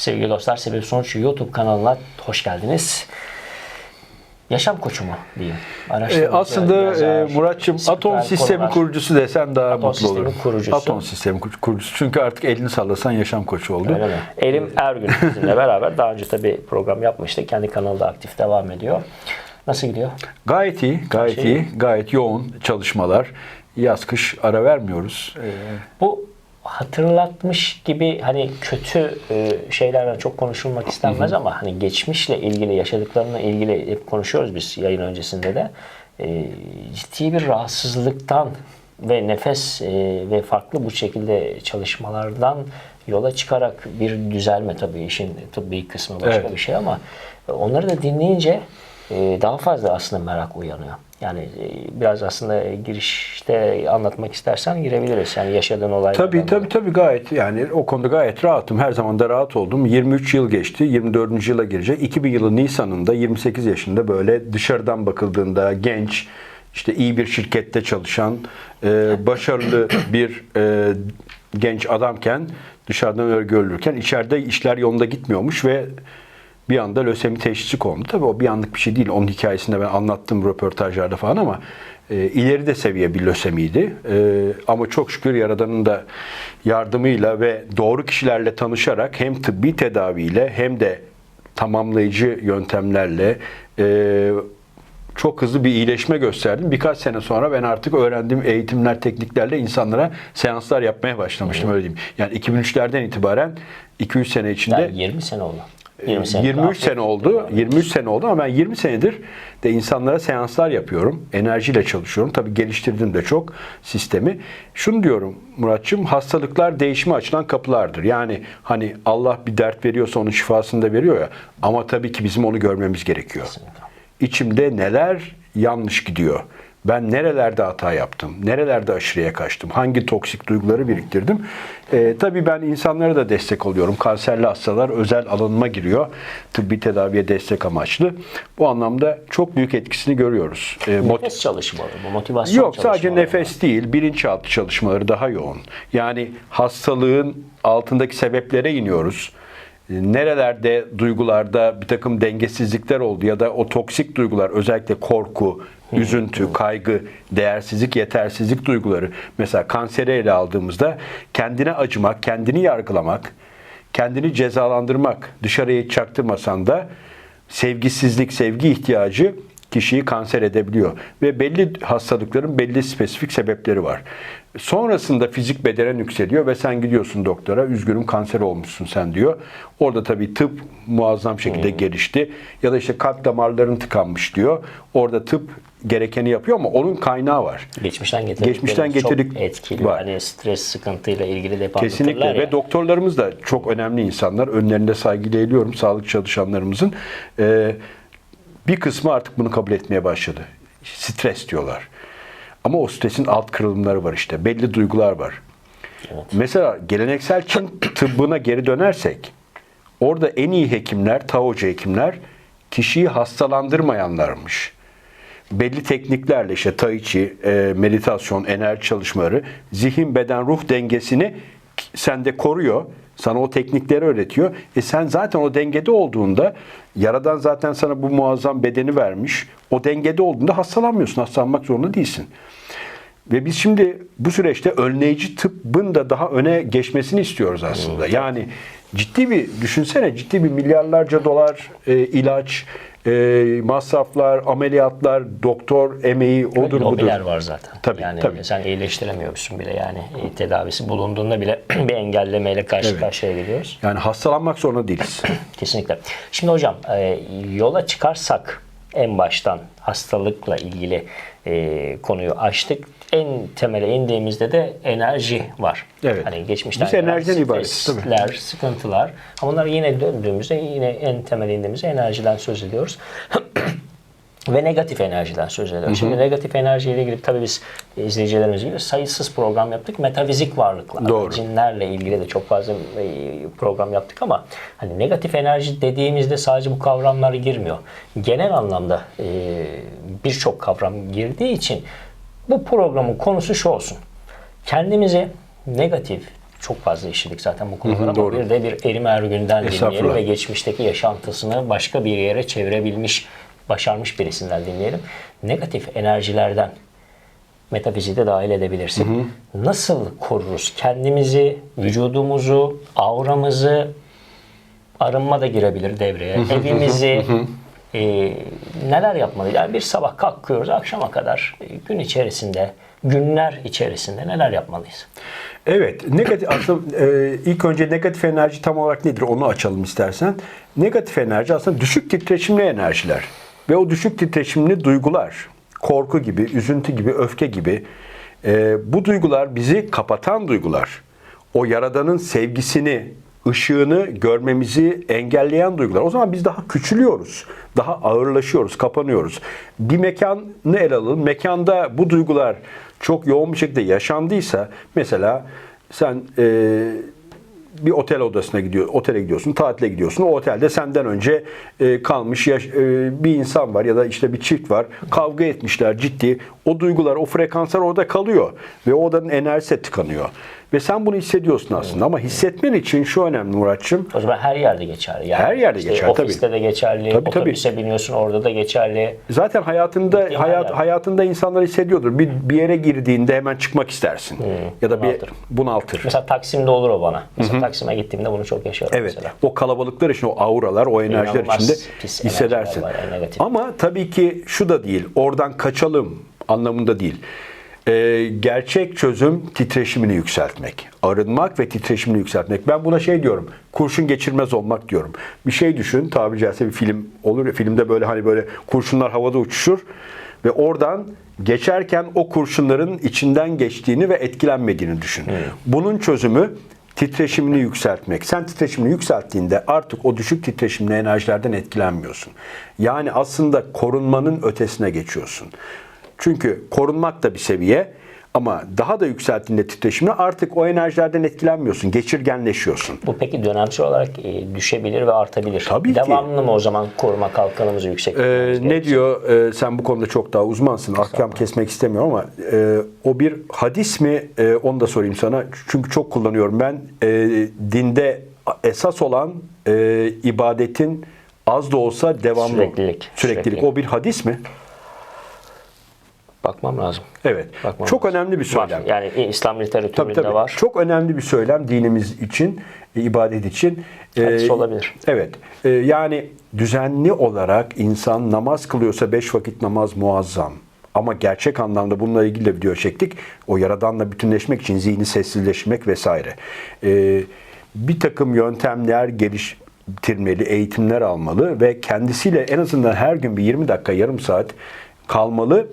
Sevgili dostlar, Sebep Sonuç YouTube kanalına hoş geldiniz. Yaşam koçu mu diyeyim? E, aslında e, Muratçım atom sistemi konular. kurucusu desen daha Atom mutlu olurum. kurucusu. Atom sistemi kur- kurucusu. Çünkü artık elini sallasan yaşam koçu oldu. Öyle mi? Elim Ergün bizimle beraber daha önce tabii program yapmıştık. Kendi kanalda aktif devam ediyor. Nasıl gidiyor? Gayet iyi, gayet Şey- iyi, gayet yoğun çalışmalar. Yaz kış ara vermiyoruz. E, Bu hatırlatmış gibi hani kötü e, şeylerden çok konuşulmak istenmez ama hani geçmişle ilgili yaşadıklarına ilgili hep konuşuyoruz biz yayın öncesinde de E, ciddi bir rahatsızlıktan ve nefes e, ve farklı bu şekilde çalışmalardan yola çıkarak bir düzelme tabii işin tıbbi kısmı başka Evet. bir şey ama onları da dinleyince daha fazla aslında merak uyanıyor. Yani e, biraz aslında girişte anlatmak istersen girebiliriz. Yani yaşadığın olaylardan. Tabii tabii tabii gayet yani o konuda gayet rahatım. Her zaman da rahat oldum. 23 yıl geçti. 24. yıla girecek. 2000 yılı Nisan'ında 28 yaşında böyle dışarıdan bakıldığında genç işte iyi bir şirkette çalışan e, başarılı bir e, genç adamken dışarıdan öyle görülürken içeride işler yolunda gitmiyormuş ve bir anda lösemi teşhisi kondu. Tabii o bir anlık bir şey değil. Onun hikayesini ben anlattım röportajlarda falan ama e, ileri de seviye bir lösemiydi. E, ama çok şükür Yaradan'ın da yardımıyla ve doğru kişilerle tanışarak hem tıbbi tedaviyle hem de tamamlayıcı yöntemlerle e, çok hızlı bir iyileşme gösterdim. Birkaç sene sonra ben artık öğrendiğim eğitimler, tekniklerle insanlara seanslar yapmaya başlamıştım öyle diyeyim. Yani 2003'lerden itibaren 2-3 sene içinde Yani 20 sene oldu. 20 sene 23 daha- sene oldu. 23 sene oldu ama ben 20 senedir de insanlara seanslar yapıyorum. Enerjiyle çalışıyorum. Tabii geliştirdim de çok sistemi. Şunu diyorum Muratçım, hastalıklar değişime açılan kapılardır. Yani hani Allah bir dert veriyorsa onun şifasını da veriyor ya. Ama tabii ki bizim onu görmemiz gerekiyor. İçimde neler yanlış gidiyor? Ben nerelerde hata yaptım? Nerelerde aşırıya kaçtım? Hangi toksik duyguları biriktirdim? Ee, tabii ben insanlara da destek oluyorum. Kanserli hastalar özel alanıma giriyor. Tıbbi tedaviye destek amaçlı. Bu anlamda çok büyük etkisini görüyoruz. Mot- Nefes çalışmaları, bu motivasyon Yok sadece nefes değil, bilinçaltı çalışmaları daha yoğun. Yani hastalığın altındaki sebeplere iniyoruz. Ee, Nerelerde duygularda bir takım dengesizlikler oldu ya da o toksik duygular özellikle korku, üzüntü, kaygı, değersizlik, yetersizlik duyguları. Mesela kanseri ele aldığımızda kendine acımak, kendini yargılamak, kendini cezalandırmak, dışarıya çaktırmasan da sevgisizlik, sevgi ihtiyacı kişiyi kanser edebiliyor. Ve belli hastalıkların belli spesifik sebepleri var. Sonrasında fizik bedenen yükseliyor ve sen gidiyorsun doktora, üzgünüm kanser olmuşsun sen diyor. Orada tabii tıp muazzam şekilde gelişti. Ya da işte kalp damarların tıkanmış diyor. Orada tıp gerekeni yapıyor ama onun kaynağı var. Geçmişten getirdikleri Geçmişten getirdik- çok etkili. var. Hani stres sıkıntıyla ilgili de hep Kesinlikle ya. ve doktorlarımız da çok önemli insanlar. Önlerinde saygıyla eğiliyorum sağlık çalışanlarımızın. Ee, bir kısmı artık bunu kabul etmeye başladı. Stres diyorlar. Ama o stresin alt kırılımları var işte. Belli duygular var. Mesela geleneksel Çin tıbbına geri dönersek orada en iyi hekimler, Taocu hekimler kişiyi hastalandırmayanlarmış belli tekniklerle işte tai chi, e, meditasyon, enerji çalışmaları, zihin, beden, ruh dengesini sende koruyor. Sana o teknikleri öğretiyor. E sen zaten o dengede olduğunda yaradan zaten sana bu muazzam bedeni vermiş. O dengede olduğunda hastalanmıyorsun. Hastalanmak zorunda değilsin. Ve biz şimdi bu süreçte önleyici tıbbın da daha öne geçmesini istiyoruz aslında. Yani ciddi bir düşünsene ciddi bir milyarlarca dolar e, ilaç, e, masraflar, ameliyatlar, doktor emeği odur budur. Lobiler var zaten. Tabii, yani tabii. sen iyileştiremiyorsun bile yani E, tedavisi bulunduğunda bile bir engellemeyle karşı Evet. karşıya geliyoruz. Yani hastalanmak zorunda değiliz. Kesinlikle. Şimdi hocam e, yola çıkarsak en baştan hastalıkla ilgili e, konuyu açtık. En temele indiğimizde de enerji var. Evet. Hani geçmişten Biz enerjiden ibaretiz, tabii. sıkıntılar. Ama bunlar yine döndüğümüzde yine en temel indiğimizde enerjiden söz ediyoruz. ve negatif enerjiden söz ediyoruz. Şimdi negatif enerjiyle ilgili tabii biz izleyicilerimiz gibi sayısız program yaptık. Metafizik varlıklar, Doğru. cinlerle ilgili de çok fazla e, program yaptık ama hani negatif enerji dediğimizde sadece bu kavramlar girmiyor. Genel anlamda e, birçok kavram girdiği için bu programın konusu şu olsun. Kendimizi negatif, çok fazla işledik zaten bu konuları ama doğru. bir de bir Erim Ergün'den dinleyelim ve geçmişteki yaşantısını başka bir yere çevirebilmiş, başarmış birisinden dinleyelim. Negatif enerjilerden metafiziği de dahil edebilirsin. Nasıl koruruz kendimizi, vücudumuzu, auramızı, arınma da girebilir devreye, evimizi, e, neler yapmalıyız? Yani bir sabah kalkıyoruz akşama kadar e, gün içerisinde, günler içerisinde neler yapmalıyız? Evet, negatif aslında e, ilk önce negatif enerji tam olarak nedir onu açalım istersen. Negatif enerji aslında düşük titreşimli enerjiler ve o düşük titreşimli duygular, korku gibi, üzüntü gibi, öfke gibi e, bu duygular bizi kapatan duygular. O yaradanın sevgisini, ışığını görmemizi engelleyen duygular. O zaman biz daha küçülüyoruz. Daha ağırlaşıyoruz, kapanıyoruz. Bir mekanı ele alalım. Mekanda bu duygular çok yoğun bir şekilde yaşandıysa mesela sen e, bir otel odasına gidiyor, otele gidiyorsun, tatile gidiyorsun. O otelde senden önce e, kalmış yaş- e, bir insan var ya da işte bir çift var. Kavga etmişler ciddi. O duygular, o frekanslar orada kalıyor ve o odanın enerjisi tıkanıyor. Ve sen bunu hissediyorsun aslında ama hissetmen için şu önemli Muratçım. O zaman her yerde geçerli. Yani Her yerde işte geçer, Ofiste tabii. de geçerli, Tabii, tabii. otobüse biniyorsun orada da geçerli. Zaten hayatında Gittiğim hayat hayatında insanlar hissediyordur. Bir bir yere girdiğinde hemen çıkmak istersin. ya da bir bunaltır. bunaltır. Mesela Taksim'de olur o bana. Mesela Taksim'e gittiğimde bunu çok yaşıyorum Evet. mesela. O kalabalıklar için, o auralar, o enerjiler İnanılmaz içinde hissedersin. var, yani negatif. Ama tabii ki şu da değil. Oradan kaçalım anlamında değil. Ee, gerçek çözüm titreşimini yükseltmek. Arınmak ve titreşimini yükseltmek. Ben buna şey diyorum. Kurşun geçirmez olmak diyorum. Bir şey düşün. Tabiri caizse bir film olur ya. Filmde böyle hani böyle kurşunlar havada uçuşur. Ve oradan geçerken o kurşunların içinden geçtiğini ve etkilenmediğini düşün. Bunun çözümü titreşimini yükseltmek. Sen titreşimini yükselttiğinde artık o düşük titreşimli enerjilerden etkilenmiyorsun. Yani aslında korunmanın ötesine geçiyorsun. Çünkü korunmak da bir seviye ama daha da yükselttiğinde titreşimini artık o enerjilerden etkilenmiyorsun. Geçirgenleşiyorsun. Bu peki dönemsel olarak e, düşebilir ve artabilir. Tabii ki. Devamlı mı o zaman koruma kalkanımızı yüksek Ee, ne gerekir? diyor? Ee, sen bu konuda çok daha uzmansın. Ahkam kesmek istemiyorum ama e, o bir hadis mi? E, onu da sorayım sana. Çünkü çok kullanıyorum ben. E, dinde esas olan e, ibadetin az da olsa devamlı Süreklilik. Süreklilik. Süreklilik. O bir hadis mi? Bakmam lazım. Evet. Bakmam çok lazım. önemli bir söylem. Var. Yani İslam literatüründe Tabii tabii. var. Çok önemli bir söylem dinimiz için, e, ibadet için. Hadis Ee, olabilir. Evet. Ee, yani düzenli olarak insan namaz kılıyorsa beş vakit namaz muazzam. Ama gerçek anlamda bununla ilgili de video çektik. O yaradanla bütünleşmek için zihni sessizleşmek vesaire. Ee, bir takım yöntemler geliştirmeli, eğitimler almalı ve kendisiyle en azından her gün bir 20 dakika, yarım saat kalmalı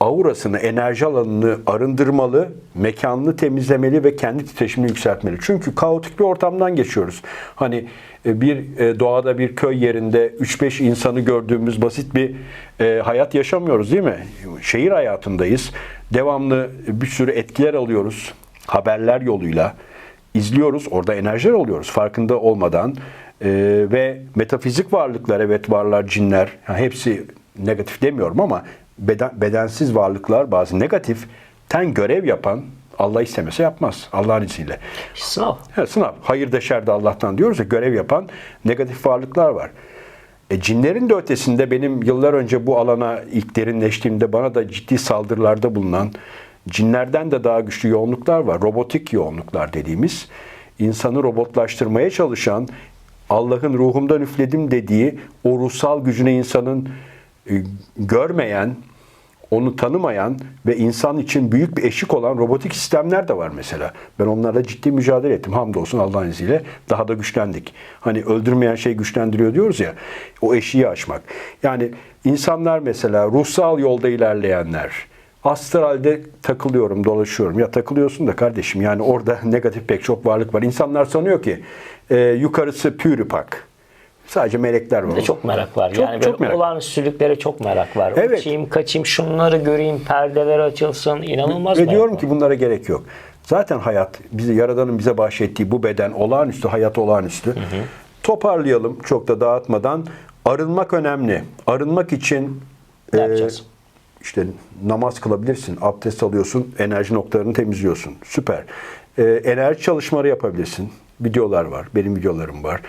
aurasını, enerji alanını arındırmalı, mekanını temizlemeli ve kendi titreşimini yükseltmeli. Çünkü kaotik bir ortamdan geçiyoruz. Hani e, bir e, doğada bir köy yerinde 3-5 insanı gördüğümüz basit bir e, hayat yaşamıyoruz değil mi? Şehir hayatındayız. Devamlı bir sürü etkiler alıyoruz haberler yoluyla izliyoruz. Orada enerjiler oluyoruz farkında olmadan. Ve metafizik varlıklar evet varlar cinler. Hepsi negatif demiyorum ama beden, bedensiz varlıklar bazı negatif ten görev yapan Allah istemese yapmaz Allah'ın izniyle. Sınav. Evet, sınav. Hayır da şer de Allah'tan diyoruz ya görev yapan negatif varlıklar var. E, cinlerin de ötesinde benim yıllar önce bu alana ilk derinleştiğimde bana da ciddi saldırılarda bulunan cinlerden de daha güçlü yoğunluklar var. Robotik yoğunluklar dediğimiz insanı robotlaştırmaya çalışan Allah'ın ruhumdan üfledim dediği o ruhsal gücüne insanın görmeyen, onu tanımayan ve insan için büyük bir eşik olan robotik sistemler de var mesela. Ben onlarla ciddi mücadele ettim. Hamdolsun Allah'ın izniyle daha da güçlendik. Hani öldürmeyen şey güçlendiriyor diyoruz ya. O eşiği aşmak. Yani insanlar mesela ruhsal yolda ilerleyenler, astralde takılıyorum, dolaşıyorum. Ya takılıyorsun da kardeşim yani orada negatif pek çok varlık var. İnsanlar sanıyor ki e, yukarısı pürüpak. Sadece melekler var. Çok merak var. Çok- yani çok merak. olağanüstülüklere çok merak var. Evet. Uçayım, kaçayım, şunları göreyim, perdeler açılsın. İnanılmaz Ve diyorum var. ki bunlara gerek yok. Zaten hayat, bize Yaradan'ın bize bahşettiği bu beden olağanüstü, hayat olağanüstü. Toparlayalım çok da dağıtmadan. Arınmak önemli. Arınmak için ne e, yapacağız? İşte namaz kılabilirsin, abdest alıyorsun, enerji noktalarını temizliyorsun. Süper. Ee, enerji çalışmaları yapabilirsin. Videolar var, benim videolarım var.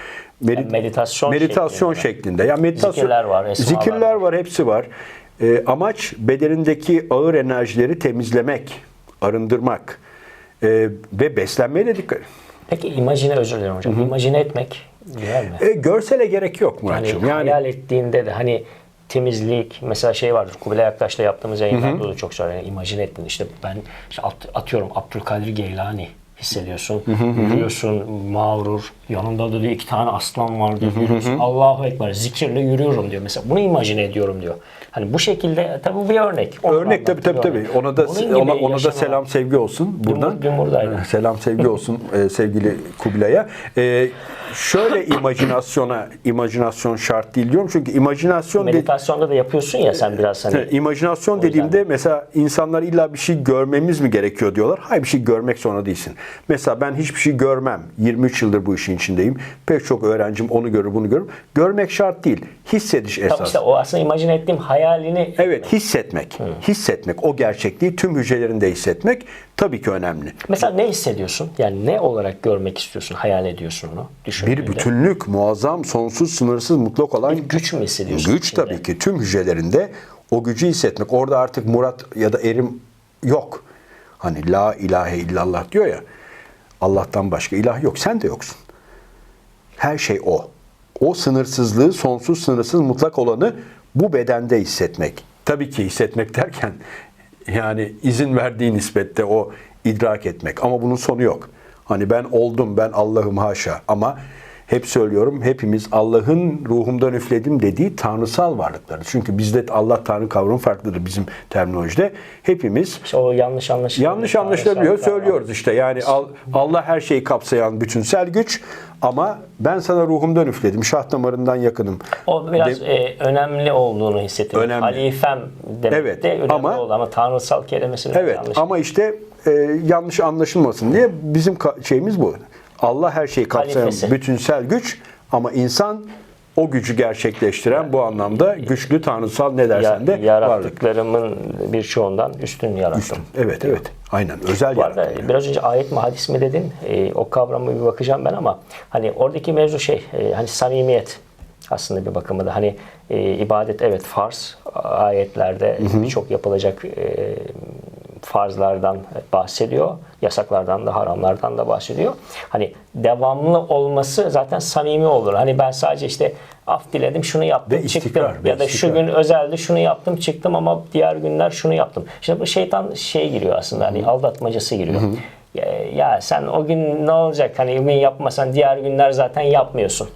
Medi- Yani meditasyon meditasyon şeklinde. şeklinde. Ya meditasyon Zikirler var, Zikirler var. var, hepsi var. Ee, amaç bedenindeki ağır enerjileri temizlemek, arındırmak Ee, ve beslenmeye de dikkat. Peki imajine özür dilerim hocam. İmajine etmek güzel mi? E, görsele gerek yok Yani, Muratçım. Yani, hayal ettiğinde de hani temizlik mesela şey vardır Kubilay Aktaş'la yaptığımız yayınlarda da çok söyleniyor. Yani imajine ettin işte ben işte at- atıyorum Abdülkadir Geylani hissediyorsun. Yürüyorsun mağrur. Yanında da diyor iki tane aslan var diyor. Yürüyorsun. Allahu Ekber zikirle yürüyorum diyor. Mesela bunu imajine ediyorum diyor. Hani bu şekilde tabii bu bir örnek. Onu Örnek tabii tabii tabii. Ona da ona, ona da selam sevgi olsun buradan. Ee, Selam sevgi olsun e, sevgili Kubilay'a. Ee, şöyle imajinasyona imajinasyon şart değil diyorum çünkü imajinasyon Meditasyonda da yapıyorsun ya sen biraz hani Evet, imajinasyon dediğimde mesela insanlar illa bir şey görmemiz mi gerekiyor diyorlar. Hayır bir şey görmek zorunda değilsin. Mesela ben hiçbir şey görmem. 23 yıldır bu işin içindeyim. Pek çok öğrencim onu görür bunu görür. Görmek şart değil. Hissediş Tamam esas. işte o aslında imajine ettiğim hayalini Evet hissetmek. Hissetmek. O gerçekliği tüm hücrelerinde hissetmek tabii ki önemli. Mesela ne hissediyorsun? Yani ne olarak görmek istiyorsun, hayal ediyorsun onu? Bir bütünlük, muazzam, sonsuz, sınırsız, mutlak olan Bir güç mü hissediyorsun? Güç içinde? tabii ki tüm hücrelerinde o gücü hissetmek. Orada artık Murat ya da Erim yok. Hani la ilahe illallah diyor ya. Allah'tan başka ilah yok. Sen de yoksun. Her şey o. O sınırsızlığı, sonsuz, sınırsız, mutlak olanı bu bedende hissetmek. Tabii ki hissetmek derken yani izin verdiği nispette o idrak etmek. Ama bunun sonu yok. Hani ben oldum, ben Allah'ım haşa. Ama hep söylüyorum hepimiz Allah'ın ruhumdan üfledim dediği tanrısal varlıklarız. Çünkü bizde Allah Tanrı kavramı farklıdır bizim terminolojide. Hepimiz İşte o yanlış anlaşılıyor. Yanlış anlaşılabiliyor. Söylüyoruz işte. Yani Al- Allah her şeyi kapsayan bütünsel güç ama ben sana ruhumdan üfledim. Şah damarından yakınım. O biraz De- e, önemli olduğunu hissettiriyor. Önemli. Halifem demek Evet, de önemli ama- oldu ama tanrısal kelimesi biraz Evet yanlış. ama işte e, yanlış anlaşılmasın diye bizim şeyimiz bu. Allah her şeyi kapsayan Halifesi. bütünsel güç ama insan o gücü gerçekleştiren bu anlamda güçlü tanrısal ne Ya, dersen de varlık. yarattıklarımın birçoğundan üstün yarattım. Evet evet. Aynen. Özel yaratım. biraz önce ayet mi hadis mi dedin? E, o kavrama bir bakacağım ben ama hani oradaki mevzu şey e, hani samimiyet aslında bir bakıma da hani e, ibadet evet farz ayetlerde birçok yapılacak e, farzlardan bahsediyor. Yasaklardan da haramlardan da bahsediyor. Hani devamlı olması zaten samimi olur. Hani ben sadece işte af diledim şunu yaptım Ve çıktım istikrar, ve ya da şu gün özeldi şunu yaptım çıktım ama diğer günler şunu yaptım. İşte bu şeytan şey giriyor aslında hani aldatmacası giriyor. Ya, ya sen o gün ne olacak hani o gün yapmasan diğer günler zaten yapmıyorsun.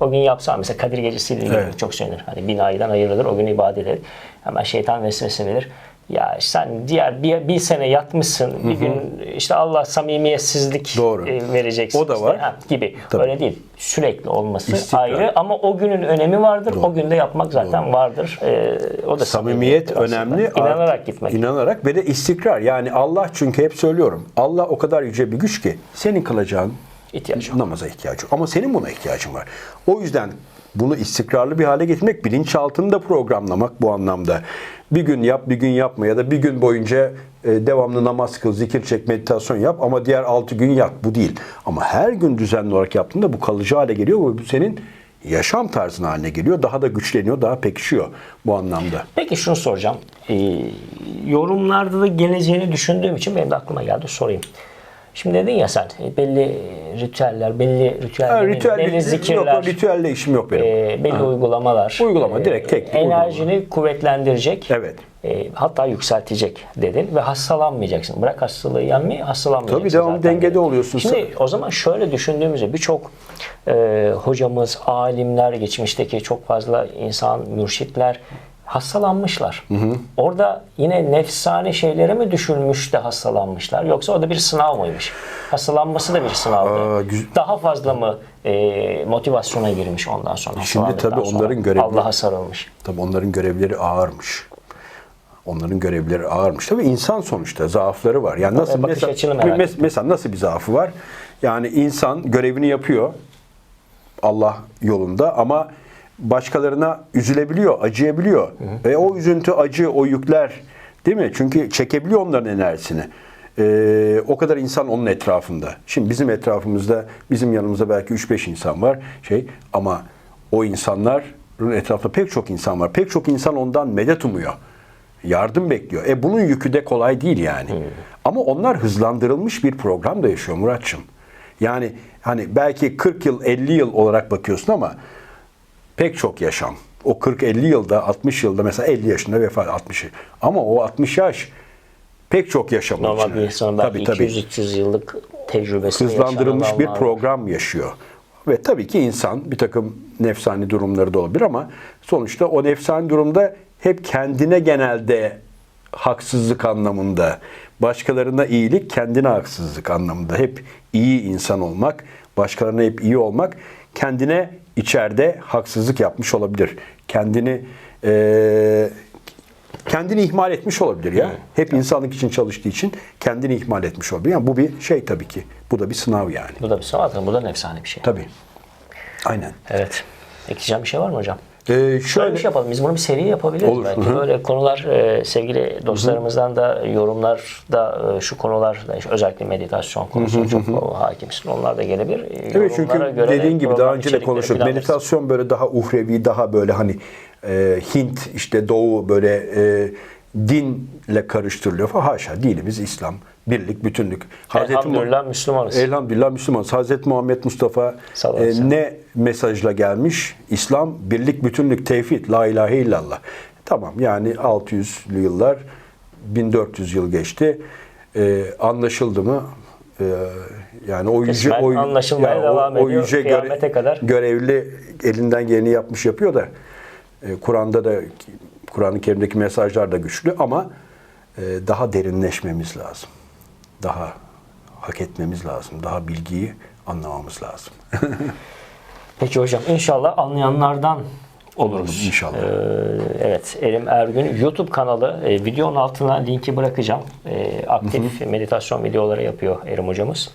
O gün yapsan mesela Kadir Gecesi'yle ilgili Evet. çok söylenir. Hani bin aydan ayrılır o gün ibadet et. Hemen şeytan vesvese verir. Ya sen diğer bir, bir sene yatmışsın bir gün işte Allah samimiyetsizlik Doğru. e, vereceksin. O da işte. var. Ha, gibi. Tabii. Öyle değil. Sürekli olması İstikrar. ayrı ama o günün önemi vardır. O günde yapmak zaten vardır. Ee, o da Samimiyet aslında. önemli. İnanarak Art- gitmek. İnanarak ve de istikrar. Yani Allah çünkü hep söylüyorum. Allah o kadar yüce bir güç ki senin kılacağın İhtiyaç yok. namaza ihtiyacı. Ama senin buna ihtiyacın var. O yüzden bunu istikrarlı bir hale getirmek, bilinçaltını da programlamak bu anlamda. Bir gün yap, bir gün yapma ya da bir gün boyunca e, devamlı namaz kıl, zikir çek, meditasyon yap ama diğer altı gün yat. Bu değil. Ama her gün düzenli olarak yaptığında bu kalıcı hale geliyor ve bu senin yaşam tarzın haline geliyor. Daha da güçleniyor, daha pekişiyor bu anlamda. Peki şunu soracağım. Ee, yorumlarda da geleceğini düşündüğüm için benim de aklıma geldi sorayım. Şimdi dedin ya sen e, belli ritüeller, belli ritüeller, Ha, ritüel, belli yok, zikirler, o ritüelle işim yok benim. e, belli uygulamalar. Uygulama, direkt tek bir Enerjini kuvvetlendirecek. Evet. e, hatta yükseltecek dedin ve hastalanmayacaksın. Bırak hastalığı yenmeyi hastalanmayacaksın. Tabii, devamlı dengede dedin. oluyorsun. Şimdi o zaman şöyle düşündüğümüzde birçok e, hocamız, alimler, geçmişteki çok fazla insan, mürşitler hastalanmışlar. Orada yine nefsane şeylere mi düşülmüş de hastalanmışlar yoksa o da bir sınav mıymış? Hastalanması da bir sınavdı. Aa, güz- Daha fazla mı e, motivasyona girmiş ondan sonra? Şimdi tabii sonra? onların görevi- Allah'a sarılmış. Tabii onların görevleri ağırmış. Onların görevleri ağırmış. Tabii insan sonuçta zaafları var. Yani nasıl bakış mesela, açını merak mes- ettim. mesela nasıl bir zaafı var? Yani insan görevini yapıyor Allah yolunda ama başkalarına üzülebiliyor, acıyabiliyor. Ve o üzüntü, acı, o yükler değil mi? Çünkü çekebiliyor onların enerjisini. Ee, o kadar insan onun etrafında. Şimdi bizim etrafımızda, bizim yanımızda belki 3-5 insan var. Şey ama o insanların etrafında pek çok insan var. Pek çok insan ondan medet umuyor. Yardım bekliyor. E bunun yükü de kolay değil yani. Ama onlar hızlandırılmış bir programda yaşıyor Muratçım. Yani hani belki 40 yıl, 50 yıl olarak bakıyorsun ama pek çok yaşam. O 40-50 yılda, 60 yılda mesela 50 yaşında vefat 60. Ama o 60 yaş pek çok yaşam Normal içine. bir insanın belki Tabii, tabii. 200-300 yıllık tecrübesi Hızlandırılmış bir var. program yaşıyor. Ve tabii ki insan bir takım nefsani durumları da olabilir ama sonuçta o nefsani durumda hep kendine genelde haksızlık anlamında, başkalarına iyilik, kendine haksızlık anlamında. Hep iyi insan olmak, başkalarına hep iyi olmak, kendine içeride haksızlık yapmış olabilir. Kendini eee, kendini ihmal etmiş olabilir ya. Hep insanlık için çalıştığı için kendini ihmal etmiş olabilir. Yani bu bir şey tabii ki. Bu da bir sınav yani. Bu da bir sanat, bu da efsane bir şey. Tabii. Aynen. Evet. Ekleyeceğim bir şey var mı hocam? Ee, Şöyle bir şey yapalım. Biz bunu bir seri yapabiliriz Olur, belki. hı hı. Böyle konular e, sevgili dostlarımızdan da yorumlarda e, şu konular özellikle meditasyon konusuna çok hakimsin. Onlar da gelebilir. E, Evet çünkü dediğin gibi daha önce de konuştuk. Meditasyon böyle daha uhrevi, daha böyle hani e, Hint işte Doğu böyle e, dinle karıştırılıyor falan. Haşa dinimiz İslam. Birlik, bütünlük. Hazreti Mu- Elhamdülillah Müslümanız. Elhamdülillah Müslümanız. Hazreti Muhammed Mustafa e, ne mesajla gelmiş? İslam, birlik, bütünlük, tevhid, la ilahe illallah. Tamam yani 600'lü yıllar, 1400 yıl geçti. E, anlaşıldı mı? E, yani o yüce Kısmen o, anlaşılmaya ya devam o, o yüce Kıyamete kadar. görevli elinden geleni yapmış yapıyor da e, Kur'an'da da Kur'an-ı Kerim'deki mesajlar da güçlü ama e, daha derinleşmemiz lazım. Daha hak etmemiz lazım. Daha bilgiyi anlamamız lazım. Peki hocam inşallah anlayanlardan oluruz. İnşallah. Ee, evet Erim Ergün YouTube kanalı e, videonun altına linki bırakacağım. E, aktif meditasyon videoları yapıyor Erim hocamız.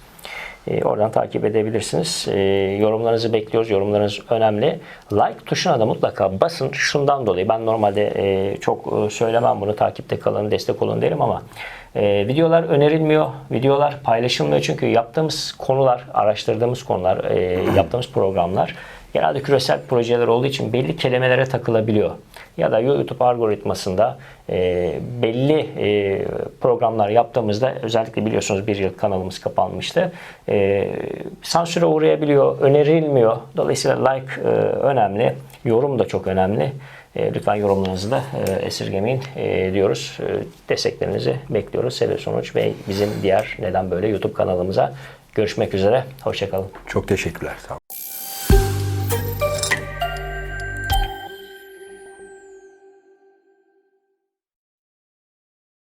E, oradan takip edebilirsiniz. E, yorumlarınızı bekliyoruz. Yorumlarınız önemli. Like tuşuna da mutlaka basın. Şundan dolayı ben normalde e, çok e, söylemem bunu. Takipte kalın, destek olun derim ama e, videolar önerilmiyor. Videolar paylaşılmıyor çünkü yaptığımız konular, araştırdığımız konular, e, yaptığımız programlar genelde küresel projeler olduğu için belli kelimelere takılabiliyor. Ya da YouTube algoritmasında e, belli e, programlar yaptığımızda özellikle biliyorsunuz bir yıl kanalımız kapanmıştı. E, sansüre uğrayabiliyor, önerilmiyor. Dolayısıyla like e, önemli, yorum da çok önemli. E, lütfen yorumlarınızı da e, esirgemeyin e, diyoruz. E, desteklerinizi bekliyoruz. Seve Sonuç ve bizim diğer Neden Böyle YouTube kanalımıza görüşmek üzere. Hoşçakalın. Çok teşekkürler. Sağ olun.